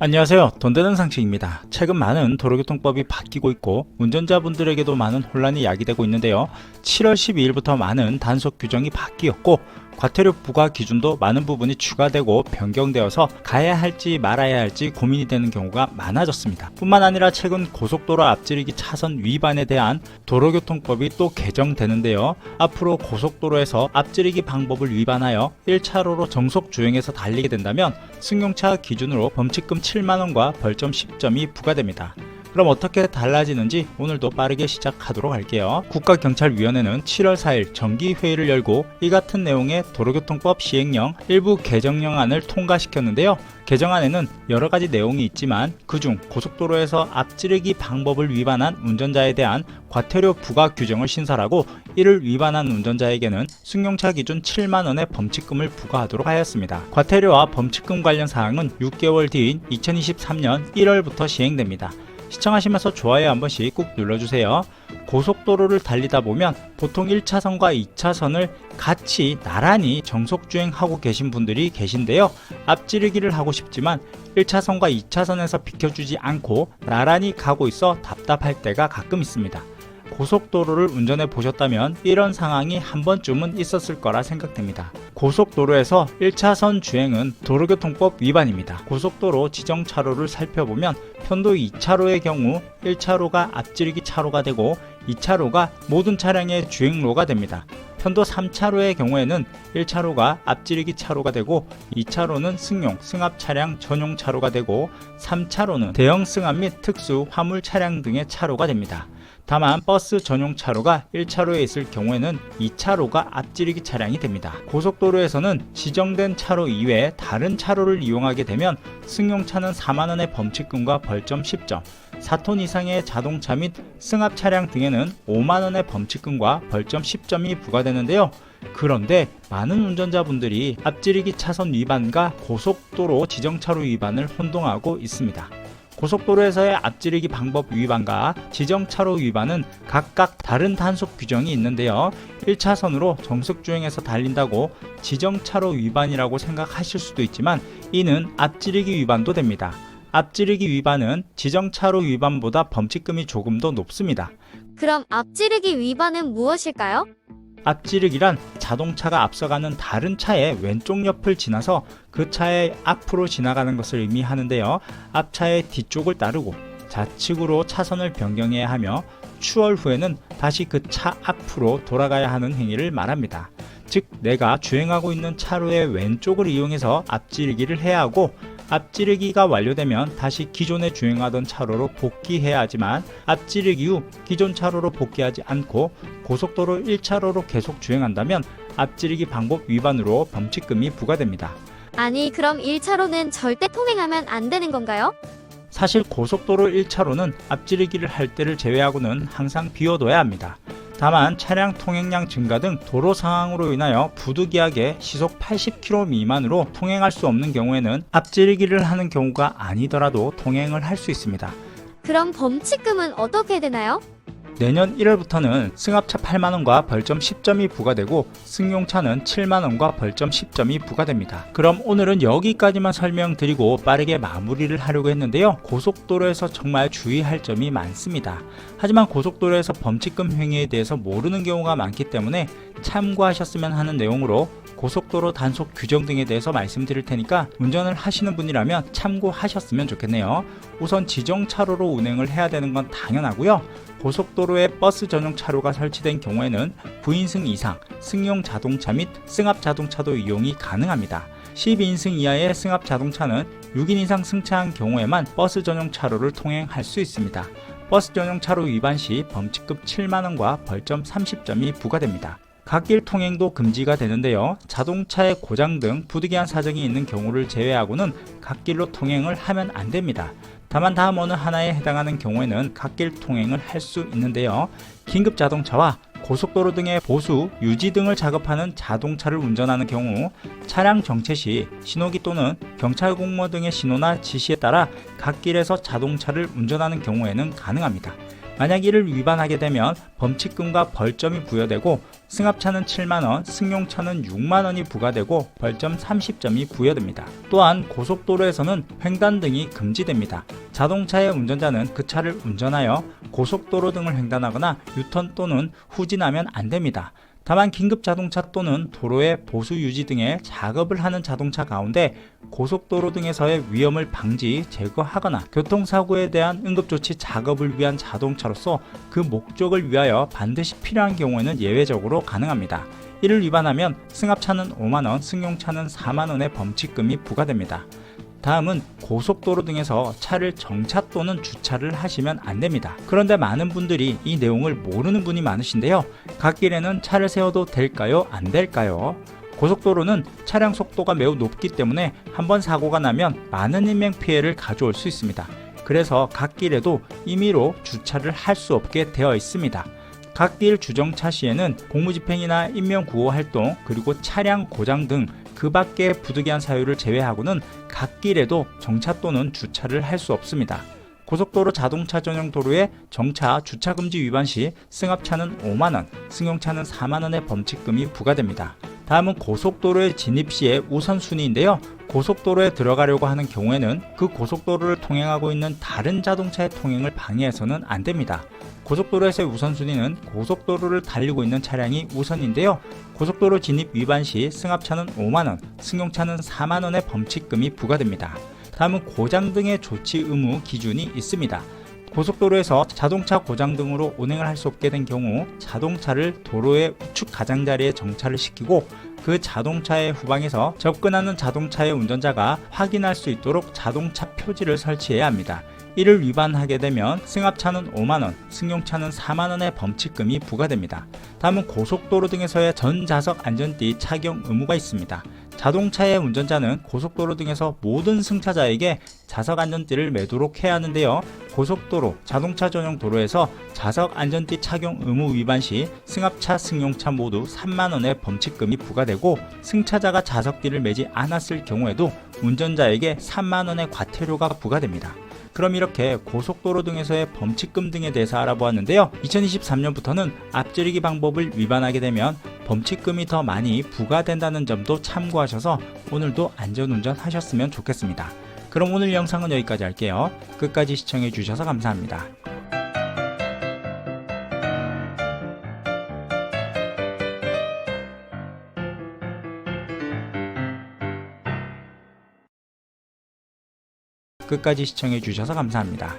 안녕하세요. 돈되는 상식입니다. 최근 많은 도로교통법이 바뀌고 있고 운전자분들에게도 많은 혼란이 야기되고 있는데요. 7월 12일부터 많은 단속 규정이 바뀌었고 과태료 부과 기준도 많은 부분이 추가되고 변경되어서 가야 할지 말아야 할지 고민이 되는 경우가 많아졌습니다. 뿐만 아니라 최근 고속도로 앞지르기 차선 위반에 대한 도로교통법이 또 개정되는데요. 앞으로 고속도로에서 앞지르기 방법을 위반하여 1차로로 정속 주행해서 달리게 된다면 승용차 기준으로 범칙금 7만원과 벌점 10점이 부과됩니다. 그럼 어떻게 달라지는지 오늘도 빠르게 시작하도록 할게요. 국가경찰위원회는 7월 4일 정기회의를 열고 이 같은 내용의 도로교통법 시행령 일부 개정령안을 통과시켰는데요. 개정안에는 여러 가지 내용이 있지만 그중 고속도로에서 앞지르기 방법을 위반한 운전자에 대한 과태료 부과 규정을 신설하고 이를 위반한 운전자에게는 승용차 기준 7만원의 범칙금을 부과하도록 하였습니다. 과태료와 범칙금 관련 사항은 6개월 뒤인 2023년 1월부터 시행됩니다. 시청하시면서 좋아요 한 번씩 꾹 눌러주세요. 고속도로를 달리다 보면 보통 1차선과 2차선을 같이 나란히 정속주행하고 계신 분들이 계신데요. 앞지르기를 하고 싶지만 1차선과 2차선에서 비켜주지 않고 나란히 가고 있어 답답할 때가 가끔 있습니다. 고속도로를 운전해 보셨다면 이런 상황이 한 번쯤은 있었을 거라 생각됩니다. 고속도로에서 1차선 주행은 도로교통법 위반입니다. 고속도로 지정 차로를 살펴보면 편도 2차로의 경우 1차로가 앞지르기 차로가 되고 2차로가 모든 차량의 주행로가 됩니다. 편도 3차로의 경우에는 1차로가 앞지르기 차로가 되고 2차로는 승용, 승합 차량 전용 차로가 되고 3차로는 대형 승합 및 특수 화물 차량 등의 차로가 됩니다. 다만 버스 전용 차로가 1차로에 있을 경우에는 2차로가 앞지르기 차량이 됩니다. 고속도로에서는 지정된 차로 이외에 다른 차로를 이용하게 되면 승용차는 4만원의 범칙금과 벌점 10점, 4톤 이상의 자동차 및 승합 차량 등에는 5만원의 범칙금과 벌점 10점이 부과되는데요. 그런데 많은 운전자분들이 앞지르기 차선 위반과 고속도로 지정차로 위반을 혼동하고 있습니다. 고속도로에서의 앞지르기 방법 위반과 지정차로 위반은 각각 다른 단속 규정이 있는데요. 1차선으로 정속 주행해서 달린다고 지정차로 위반이라고 생각하실 수도 있지만 이는 앞지르기 위반도 됩니다. 앞지르기 위반은 지정차로 위반보다 범칙금이 조금 더 높습니다. 그럼 앞지르기 위반은 무엇일까요? 앞지르기란 자동차가 앞서가는 다른 차의 왼쪽 옆을 지나서 그 차의 앞으로 지나가는 것을 의미하는데요. 앞차의 뒤쪽을 따르고 좌측으로 차선을 변경해야 하며 추월 후에는 다시 그 차 앞으로 돌아가야 하는 행위를 말합니다. 즉, 내가 주행하고 있는 차로의 왼쪽을 이용해서 앞지르기를 해야 하고 앞지르기가 완료되면 다시 기존에 주행하던 차로로 복귀해야 하지만 앞지르기 후 기존 차로로 복귀하지 않고 고속도로 1차로로 계속 주행한다면 앞지르기 방법 위반으로 범칙금이 부과됩니다. 아니, 그럼 1차로는 절대 통행하면 안 되는 건가요? 사실 고속도로 1차로는 앞지르기를 할 때를 제외하고는 항상 비워둬야 합니다. 다만 차량 통행량 증가 등 도로 상황으로 인하여 부득이하게 시속 80km 미만으로 통행할 수 없는 경우에는 앞지르기를 하는 경우가 아니더라도 통행을 할 수 있습니다. 그럼 범칙금은 어떻게 되나요? 내년 1월부터는 승합차 8만원과 벌점 10점이 부과되고 승용차는 7만원과 벌점 10점이 부과됩니다. 그럼 오늘은 여기까지만 설명드리고 빠르게 마무리를 하려고 했는데요. 고속도로에서 정말 주의할 점이 많습니다. 하지만 고속도로에서 범칙금 행위에 대해서 모르는 경우가 많기 때문에 참고하셨으면 하는 내용으로 고속도로 단속 규정 등에 대해서 말씀드릴 테니까 운전을 하시는 분이라면 참고하셨으면 좋겠네요. 우선 지정 차로로 운행을 해야 되는 건 당연하고요. 고속도로에 버스 전용 차로가 설치된 경우에는 9인승 이상 승용 자동차 및 승합 자동차도 이용이 가능합니다. 12인승 이하의 승합 자동차는 6인 이상 승차한 경우에만 버스 전용 차로를 통행할 수 있습니다. 버스 전용 차로 위반 시 범칙금 7만원과 벌점 30점이 부과됩니다. 갓길 통행도 금지가 되는데요. 자동차의 고장 등 부득이한 사정이 있는 경우를 제외하고는 갓길로 통행을 하면 안 됩니다. 다만 다음 어느 하나에 해당하는 경우에는 갓길 통행을 할 수 있는데요. 긴급 자동차와 고속도로 등의 보수, 유지 등을 작업하는 자동차를 운전하는 경우 차량 정체 시 신호기 또는 경찰 공무 등의 신호나 지시에 따라 갓길에서 자동차를 운전하는 경우에는 가능합니다. 만약 이를 위반하게 되면 범칙금과 벌점이 부여되고 승합차는 7만원, 승용차는 6만원이 부과되고 벌점 30점이 부여됩니다. 또한 고속도로에서는 횡단 등이 금지됩니다. 자동차의 운전자는 그 차를 운전하여 고속도로 등을 횡단하거나 유턴 또는 후진하면 안 됩니다. 다만 긴급 자동차 또는 도로의 보수 유지 등의 작업을 하는 자동차 가운데 고속도로 등에서의 위험을 방지, 제거하거나 교통사고에 대한 응급조치 작업을 위한 자동차로서 그 목적을 위하여 반드시 필요한 경우에는 예외적으로 가능합니다. 이를 위반하면 승합차는 5만원, 승용차는 4만원의 범칙금이 부과됩니다. 다음은 고속도로 등에서 차를 정차 또는 주차를 하시면 안 됩니다. 그런데 많은 분들이 이 내용을 모르는 분이 많으신데요. 갓길에는 차를 세워도 될까요? 안 될까요? 고속도로는 차량 속도가 매우 높기 때문에 한번 사고가 나면 많은 인명 피해를 가져올 수 있습니다. 그래서 갓길에도 임의로 주차를 할 수 없게 되어 있습니다. 갓길 주정차 시에는 공무집행이나 인명구호 활동 그리고 차량 고장 등 그 밖의 부득이한 사유를 제외하고는 갓길에도 정차 또는 주차를 할 수 없습니다. 고속도로 자동차 전용 도로에 정차 주차 금지 위반 시 승합차는 5만 원, 승용차는 4만 원의 범칙금이 부과됩니다. 다음은 고속도로에 진입 시의 우선순위인데요. 고속도로에 들어가려고 하는 경우에는 그 고속도로를 통행하고 있는 다른 자동차의 통행을 방해해서는 안 됩니다. 고속도로에서의 우선순위는 고속도로를 달리고 있는 차량이 우선인데요. 고속도로 진입 위반 시 승합차는 5만원, 승용차는 4만원의 범칙금이 부과됩니다. 다음은 고장 등의 조치 의무 기준이 있습니다. 고속도로에서 자동차 고장 등으로 운행을 할 수 없게 된 경우 자동차를 도로의 우측 가장자리에 정차를 시키고 그 자동차의 후방에서 접근하는 자동차의 운전자가 확인할 수 있도록 자동차 표지를 설치해야 합니다. 이를 위반하게 되면 승합차는 5만원, 승용차는 4만원의 범칙금이 부과됩니다. 다음은 고속도로 등에서의 전자석 안전띠 착용 의무가 있습니다. 자동차의 운전자는 고속도로 등에서 모든 승차자에게 자석 안전띠를 매도록 해야 하는데요. 고속도로, 자동차 전용 도로에서 자석 안전띠 착용 의무 위반 시 승합차, 승용차 모두 3만원의 범칙금이 부과되고 승차자가 자석띠를 매지 않았을 경우에도 운전자에게 3만원의 과태료가 부과됩니다. 그럼 이렇게 고속도로 등에서의 범칙금 등에 대해서 알아보았는데요. 2023년부터는 앞지르기 방법을 위반하게 되면 범칙금이 더 많이 부과된다는 점도 참고하셔서 오늘도 안전운전 하셨으면 좋겠습니다. 그럼 오늘 영상은 여기까지 할게요. 끝까지 시청해 주셔서 감사합니다. 끝까지 시청해 주셔서 감사합니다.